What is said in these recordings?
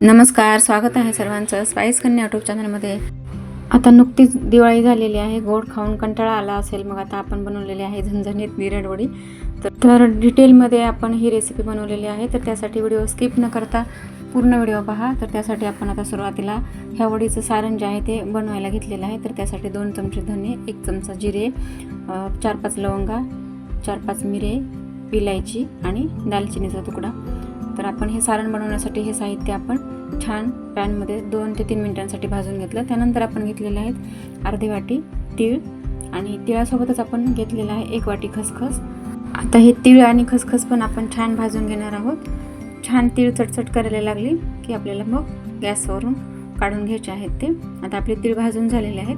नमस्कार स्वागत आहे सर्वांचं स्पाईस कन्या यूट्यूब चॅनलमध्ये आता नुकतीच दिवाळी झालेली आहे गोड खाऊन कंटाळा आला असेल मग आता आपण बनवलेली आहे झणझणीत निरडवडी तर तर डिटेलमध्ये आपण ही रेसिपी बनवलेली आहे तर त्यासाठी व्हिडिओ स्किप न करता पूर्ण व्हिडिओ पहा. तर त्यासाठी आपण आता सुरुवातीला ह्या वडीचं सारण जे आहे ते बनवायला घेतलेलं आहे. तर त्यासाठी दोन चमचे धने एक चमचा जिरे चार पाच लवंगा चार पाच मिरे इलायची आणि दालचिनीचा तुकडा. तर आपण हे सारण बनवण्यासाठी हे साहित्य आपण छान पॅनमध्ये दोन ते तीन मिनिटांसाठी भाजून घेतलं. त्यानंतर आपण घेतलेले आहेत अर्धी वाटी तीळ आणि तिळासोबतच आपण घेतलेलं आहे एक वाटी खसखस. आता हे तीळ आणि खसखस पण आपण छान भाजून घेणार आहोत. छान तीळ चटचट करायला लागली की आपल्याला मग गॅसवरून काढून घ्यायचे आहेत ते. आता आपले तीळ भाजून झालेले आहेत.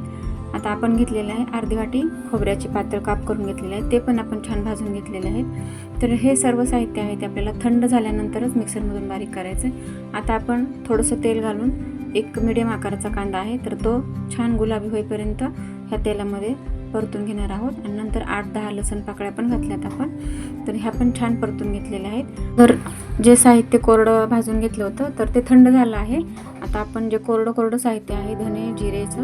आता आपण घेतलेलं आहे अर्धी वाटी खोबऱ्याचे पातळ काप करून घेतलेले आहे. ते पण आपण छान भाजून घेतलेले आहेत. तर हे सर्व साहित्य आहे ते आपल्याला थंड झाल्यानंतरच मिक्सरमधून बारीक करायचं आहे आता आपण थोडंसं तेल घालून एक मिडियम आकाराचा कांदा आहे तर तो छान गुलाबी होईपर्यंत ह्या तेलामध्ये परतून घेणार आहोत. आणि नंतर आठ दहा लसण पाकळ्या पण घातल्यात आपण. तर ह्या पण छान परतून घेतलेल्या आहेत. तर जे साहित्य कोरडं भाजून घेतलं होतं तर ते थंड झालं आहे. आता आपण जे कोरडं कोरडं साहित्य आहे धने जिरेचं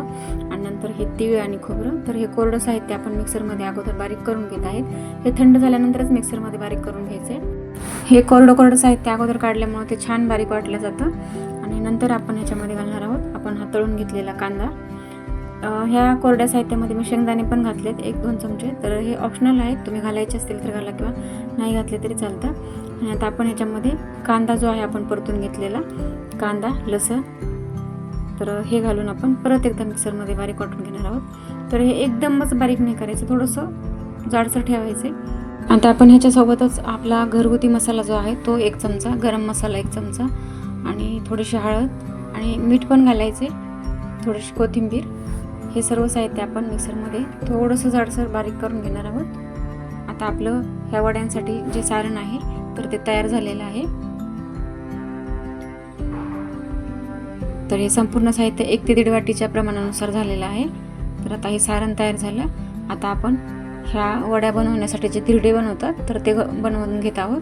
आणि नंतर हे तीळ आणि खोबरं तर हे कोरडं साहित्य आपण मिक्सरमध्ये अगोदर बारीक करून घेत आहेत. हे थंड झाल्यानंतरच मिक्सरमध्ये बारीक करून घ्यायचे. हे कोरडं कोरडं साहित्य अगोदर काढल्यामुळे ते छान बारीक वाटलं जातं. आणि नंतर आपण ह्याच्यामध्ये घालणार आहोत आपण हा तळून घेतलेला कांदा. ह्या कोरड्या साहित्यामध्ये मी शेंगदाणे पण घातलेत एक दोन चमचे. तर हे ऑप्शनल आहेत तुम्ही घालायचे असतील तर घाला किंवा नाही घातले तरी चालतं. आणि आता आपण ह्याच्यामध्ये कांदा जो आहे आपण परतून घेतलेला कांदा लसण. तर हे घालून आपण परत एकदा मिक्सरमध्ये बारीक वाटून घेणार आहोत. तर हे एकदमच बारीक नाही करायचं थोडंसं जाडसर ठेवायचे आता आपण ह्याच्यासोबतच आपला घरगुती मसाला जो आहे तो एक चमचा गरम मसाला एक चमचा आणि थोडीशी हळद आणि मीठ पण घालायचे थोडीशी कोथिंबीर. हे सर्व साहित्य आपण मिक्सरमध्ये थोडंसं जाडसर बारीक करून घेणार आहोत. आता आपलं ह्या वड्यांसाठी जे सारण आहे तर ते तयार झालेलं आहे. तर हे संपूर्ण साहित्य एक ते दीड वाटीच्या प्रमाणानुसार झालेलं आहे. तर आता हे सारण तयार झालं. आता आपण ह्या वड्या बनवण्यासाठी जे तिरडे बनवतात तर ते बनवून घेत आहोत.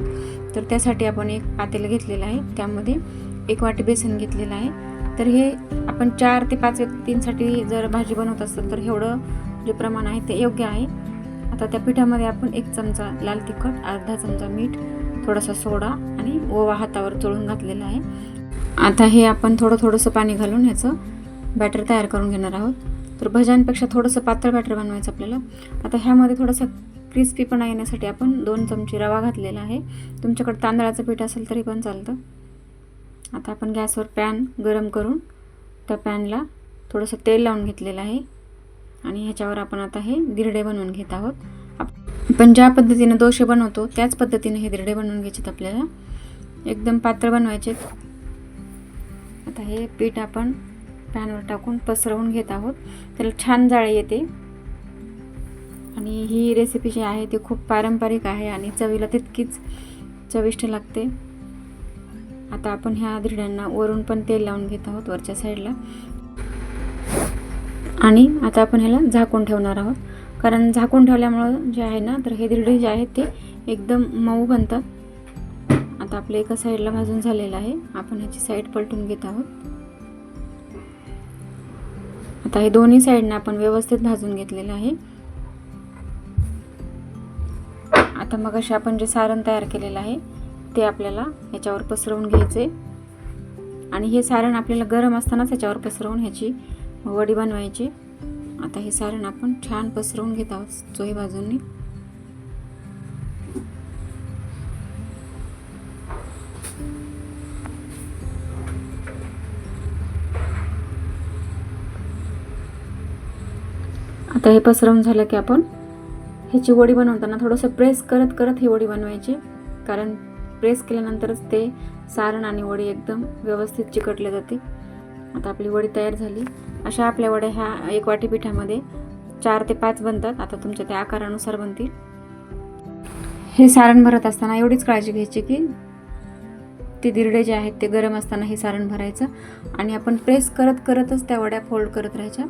तर त्यासाठी आपण एक पातेलं घेतलेलं आहे. त्यामध्ये एक वाटी बेसन घेतलेलं आहे. तर हे आपण चार ते पाच व्यक्तींसाठी जर भाजी बनवत असेल तर एवढं जे प्रमाण आहे ते योग्य आहे. आता त्या पिठामध्ये आपण एक चमचा लाल तिखट अर्धा चमचा मीठ थोडासा सोडा आणि ओवा हातावर चोळून घातलेला आहे. आता हे आपण थोडं थोडंसं पाणी घालून ह्याचं बॅटर तयार करून घेणार आहोत. तर भज्यांपेक्षा थोडंसं पातळ बॅटर बनवायचं आपल्याला. आता ह्यामध्ये थोडंसं क्रिस्पीपणा येण्यासाठी आपण दोन चमचे रवा घातलेला आहे. तुमच्याकडे तांदळाचं पीठ असेल तरी पण चालतं. आता आपण गॅसवर पॅन गरम करून त्या पॅनला थोडंसं तेल लावून घेतलेलं आहे. आणि ह्याच्यावर आपण आता हे दिरडे बनवून घेत आहोत. आप- आपण ज्या पद्धतीनं दोशे बनवतो त्याच पद्धतीने हे दिरडे बनवून घ्यायचेत आपल्याला. एकदम पातळ बनवायचे आता हे पीठ आपण पॅनवर टाकून पसरवून घेत आहोत. त्याला छान जाळी येते. आणि ही रेसिपी जी आहे ती खूप पारंपरिक आहे आणि चवीला तितकीच चविष्ट लागते. आता आपण ह्या धिरड्यांना वरून पण तेल लावून घेत आहोत वरच्या साईडला आणि आता आपण ह्याला झाकून ठेवणार आहोत. कारण झाकून ठेवल्यामुळं जे आहे ना तर हे धिरडे जे आहेत ते एकदम मऊ बनतात आता आपलं एका साईडला भाजून झालेलं आहे. आपण ह्याची साईड पलटून घेत आहोत. आता हे दोन्ही साईडनं आपण व्यवस्थित भाजून घेतलेलं आहे. आता मग असे आपण जे सारण तयार केलेलं आहे ते आपल्याला ह्याच्यावर पसरवून घ्यायचे आणि हे सारण आपल्याला गरम असतानाच ह्याच्यावर पसरवून ह्याची वडी बनवायची. आता हे सारण आपण छान पसरवून घेत आहोत चोही बाजूंनी आता हे पसरवून झालं की आपण ह्याची वडी बनवताना थोडंसं प्रेस करत करत ही वडी बनवायची. कारण प्रेस केल्यानंतरच ते सारण आणि वडी एकदम व्यवस्थित चिकटले जाते. आता आपली वडी तयार झाली. अशा आपल्या वड्या ह्या एक वाटी पिठामध्ये चार ते पाच बनतात. आता तुमच्या त्या आकारानुसार बनतील. हे सारण भरत असताना एवढीच काळजी घ्यायची की ते दिरडे जे आहेत ते गरम असताना हे सारण भरायचं आणि आपण प्रेस करत करतच त्या वड्या फोल्ड करत राहायच्या.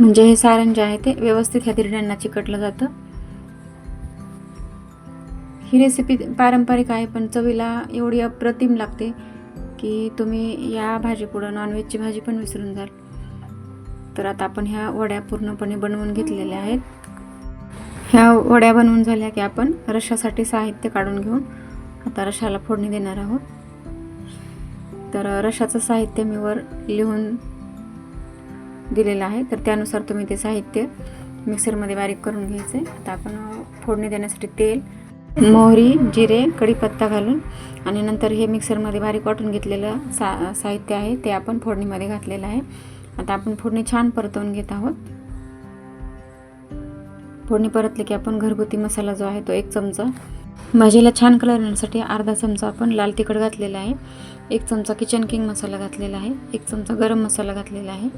म्हणजे हे सारण जे आहे ते व्यवस्थित ह्या दिरड्यांना चिकटलं जातं. ही रेसिपी पारंपरिक आहे पण चवीला एवढी अप्रतिम लागते की तुम्ही या भाजीपुढं नॉनव्हेजची भाजी पण विसरून जाल. तर आता आपण ह्या वड्या पूर्णपणे बनवून घेतलेल्या आहेत. ह्या वड्या बनवून झाल्या की आपण रशासाठी साहित्य काढून घेऊन आता रशाला फोडणी देणार आहोत. तर रशाचं साहित्य मी वर लिहून दिलेलं आहे. तर त्यानुसार तुम्ही ते साहित्य मिक्सरमध्ये बारीक करून घ्यायचे. आता आपण फोडणी देण्यासाठी तेल मोहरी जिरे कढीपत्ता घालून आणि नंतर हे मिक्सरमध्ये बारीक वाटून घेतलेलं सा साहित्य आहे ते आपण फोडणीमध्ये घातलेलं आहे. आता आपण फोडणी छान परतवून घेत आहोत. फोडणी परतली की आपण घरगुती मसाला जो आहे तो एक चमचा भाजीला छान कलर येण्यासाठी अर्धा चमचा आपण लाल तिखट घातलेला आहे. एक चमचा किचन किंग मसाला घातलेला आहे. एक चमचा गरम मसाला घातलेला आहे.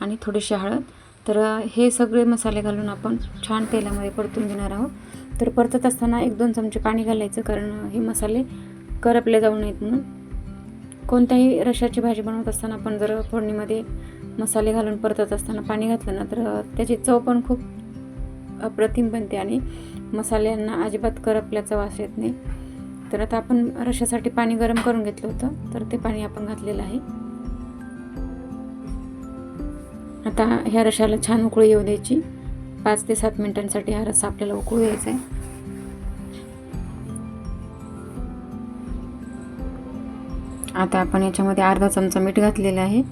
आणि थोडीशी हळद. तर हे सगळे मसाले घालून आपण छान तेलामध्ये परतून घेणार आहोत. तर परतत असताना एक दोन चमचे पाणी घालायचं कारण हे मसाले करपले जाऊ नयेत म्हणून. कोणत्याही रशाची भाजी बनवत असताना आपण जर फोडणीमध्ये मसाले घालून परतत असताना पाणी घातलं ना तर त्याची चव पण खूप अप्रतिम बनते आणि मसाल्यांना अजिबात करपल्याचा वास येत नाही. तर आता आपण रशासाठी पाणी गरम करून घेतलं होतं तर ते पाणी आपण घातलेलं आहे. आता ह्या रशाला छान उकळी येऊ द्यायची. पाच ते सात मिनिटांसाठी हा रस्सा आपल्याला उकळू द्यायचा आहे. आता आपण याच्यामध्ये अर्धा चमचा मीठ घातलेलं आहे.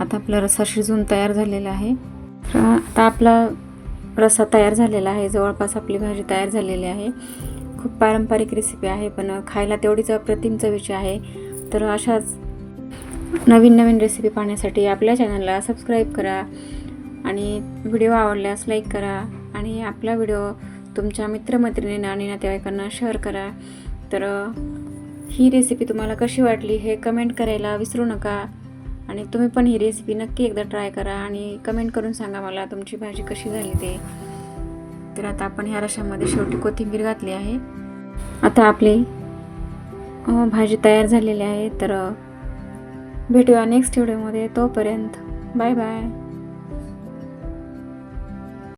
आता आपला रस्सा शिजून तयार झालेला आहे. आता आपला रस्सा तयार झालेला आहे. जवळपास आपली भाजी तयार झालेली आहे. खूप पारंपरिक रेसिपी आहे पण खायला तेवढीच अप्रतिम चवीची आहे. तर अशाच नवीन नवीन रेसिपी पाहण्यासाठी आपल्या चॅनलला सबस्क्राईब करा आणि व्हिडिओ आवडल्यास लाईक करा आणि आपला व्हिडिओ तुमच्या मित्रमैत्रिणींना आणि नातेवाईकांना शेअर करा. तर ही रेसिपी तुम्हाला कशी वाटली हे कमेंट करायला विसरू नका. आणि तुम्ही पण ही रेसिपी नक्की एकदा ट्राय करा आणि कमेंट करून सांगा मला तुमची भाजी कशी झाली ते. तर आता आपण ह्या रशामध्ये शेवटी कोथिंबीर घातली आहे. आता आपली भाजी तयार झालेली आहे. तर भेटूया नेक्स्ट व्हिडिओमध्ये तोपर्यंत बाय बाय